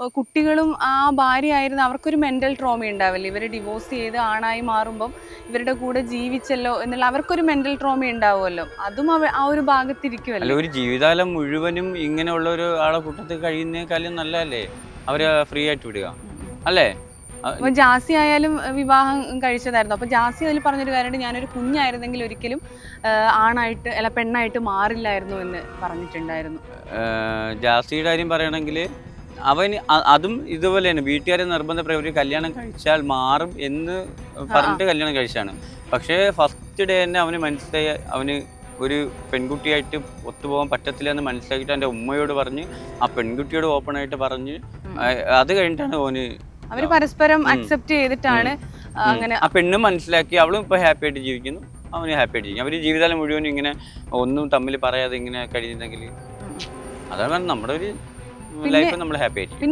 കുട്ടികളും ആ ഭാര്യ ആയിരുന്ന അവർക്കൊരു മെന്റൽ ട്രോമ ഉണ്ടാവില്ലേ? ഇവർ ഡിവോഴ്സ് ചെയ്ത് ആണായി മാറുമ്പം ഇവരുടെ കൂടെ ജീവിച്ചല്ലോ എന്നുള്ള അവർക്കൊരു മെന്റൽ ട്രോമ ഉണ്ടാവുമല്ലോ. അതും അവ- ആ ഒരു ഭാഗത്തിരിക്കുമല്ലോ. ഒരു ജീവിതകാലം മുഴുവനും ഇങ്ങനെയുള്ള ഒരു ആളെ കൂട്ടത്തിൽ കഴിയുന്നേക്കാളും നല്ലതല്ലേ? അവരെ ഫ്രീ ആയിട്ട് വിടുക. അല്ലേ? അപ്പൊ ജാസി ആയാലും വിവാഹം കഴിച്ചതായിരുന്നു. അപ്പൊ ജാസി അതിൽ പറഞ്ഞൊരു കാര്യമുണ്ട്. ഞാനൊരു കുഞ്ഞായിരുന്നെങ്കിൽ ഒരിക്കലും ആണായിട്ട് അല്ല പെണ്ണായിട്ട് മാറില്ലായിരുന്നു എന്ന് പറഞ്ഞിട്ടുണ്ടായിരുന്നു. ജാസിയുടെ കാര്യം പറയുകയാണെങ്കിൽ അവന് അതും ഇതുപോലെ തന്നെ. വീട്ടുകാരെ നിർബന്ധ ഒരു കല്യാണം കഴിച്ചാൽ മാറും എന്ന് പറഞ്ഞിട്ട് കല്യാണം കഴിച്ചാണ് പക്ഷേ ഫസ്റ്റ് ഡേ തന്നെ അവന് മനസ്സിലായി അവന് ഒരു പെൺകുട്ടിയായിട്ട് ഒത്തുപോകാൻ പറ്റത്തില്ല എന്ന് മനസ്സിലാക്കിയിട്ട് എന്റെ ഉമ്മയോട് പറഞ്ഞ് ആ പെൺകുട്ടിയോട് ഓപ്പൺ ആയിട്ട് പറഞ്ഞ് അത് കഴിഞ്ഞിട്ടാണ് ഓന് അവർ പരസ്പരം അക്സെപ്റ്റ് ചെയ്തിട്ടാണ് അങ്ങനെ ആ പെണ്ണും മനസ്സിലാക്കി അവളും ഇപ്പോൾ ഹാപ്പി ആയിട്ട് ജീവിക്കുന്നു. അവന് ഹാപ്പി ആയിട്ട് ജീവിക്കും അവർ ജീവിതകാലം മുഴുവനും ഇങ്ങനെ ഒന്നും തമ്മിൽ പറയാതെ ഇങ്ങനെ കഴിയുന്നെങ്കിൽ. അതാണ് നമ്മുടെ ഒരു ലൈഫ് നമ്മൾ ഹാപ്പി ആയിരിക്കും.